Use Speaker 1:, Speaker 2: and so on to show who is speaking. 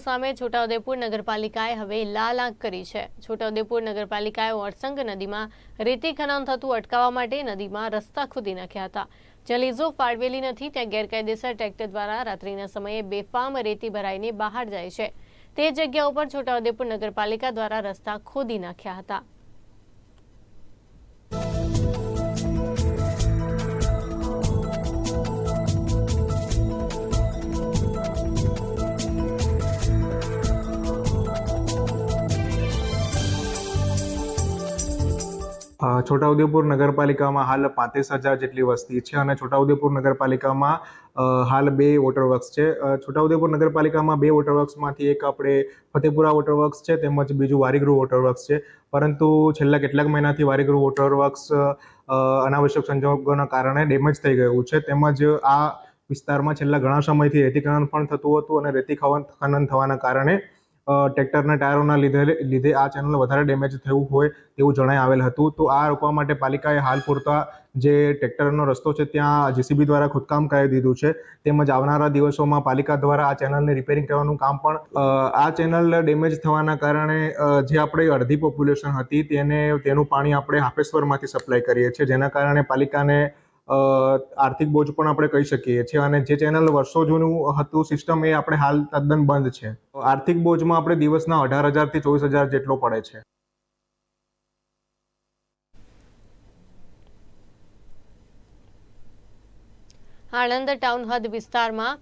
Speaker 1: સામે છોટાઉદેપુર નગરપાલિકાએ હવે લાલ આંખ કરી છે. છોટાઉદેપુર નગરપાલિકાએ ઓરસંગ નદીમાં રેતી ખનન થતું અટકાવવા માટે નદીમાં રસ્તા ખોદી નાખ્યા હતા. જ્યાં ફાળવેલી નથી, ત્યાં ગેરકાયદેસર ટ્રેક્ટર દ્વારા રાત્રિના સમયે બેફામ રેતી ભરાઈને બહાર જાય છે. તે જગ્યા ઉપર છોટાઉદેપુર નગરપાલિકા દ્વારા રસ્તા ખોદી નાખ્યા હતા.
Speaker 2: છોટાઉદેપુર નગરપાલિકામાં હાલ પાંત્રીસ હજાર જેટલી વસ્તી છે અને છોટાઉદેપુર નગરપાલિકામાં હાલ બે વોટરવર્ક્સ છે. છોટાઉદેપુર નગરપાલિકામાં બે વોટરવર્ક્સમાંથી એક આપણે ફતેપુરા વોટરવર્ક્સ છે, તેમજ બીજું વારીગૃહ વોટરવર્ક્સ છે. પરંતુ છેલ્લા કેટલાક મહિનાથી વારીગૃહ વોટરવર્ક્સ અનાવશ્યક સંજોગોના કારણે ડેમેજ થઈ ગયું છે. તેમજ આ વિસ્તારમાં છેલ્લા ઘણા સમયથી રેતી ખનન પણ થતું હતું અને રેતી ખનન થવાના કારણે ટ્રેક્ટરના ટાયરોના લીધે લીધે આ ચેનલ વધારે ડેમેજ થયું હોય તેવું જણાઈ આવેલ હતું. તો આ રોકવા માટે પાલિકાએ હાલ પૂરતા જે ટ્રેક્ટરનો રસ્તો છે ત્યાં જેસીબી દ્વારા ખોદકામ કરી દીધું છે. તેમજ આવનારા દિવસોમાં પાલિકા દ્વારા આ ચેનલને રિપેરિંગ કરવાનું કામ પણ આ ચેનલ ડેમેજ થવાના કારણે જે આપણે અડધી પોપ્યુલેશન હતી તેને, તેનું પાણી આપણે હાપેશ્વરમાંથી સપ્લાય કરીએ છીએ. જેના કારણે પાલિકાને આર્થિક બોજ પણ આપણે કહી શકીએ છીએ અને જે ચેનલ વર્ષો જૂનું હતું, સિસ્ટમ એ આપણે હાલ તદ્દન બંધ છે. આર્થિક બોજમાં આપણે દિવસના અઢાર હજારથી ચોવીસ હજાર જેટલો પડે છે.
Speaker 1: આણંદ ટાઉન હદ વિસ્તારમાં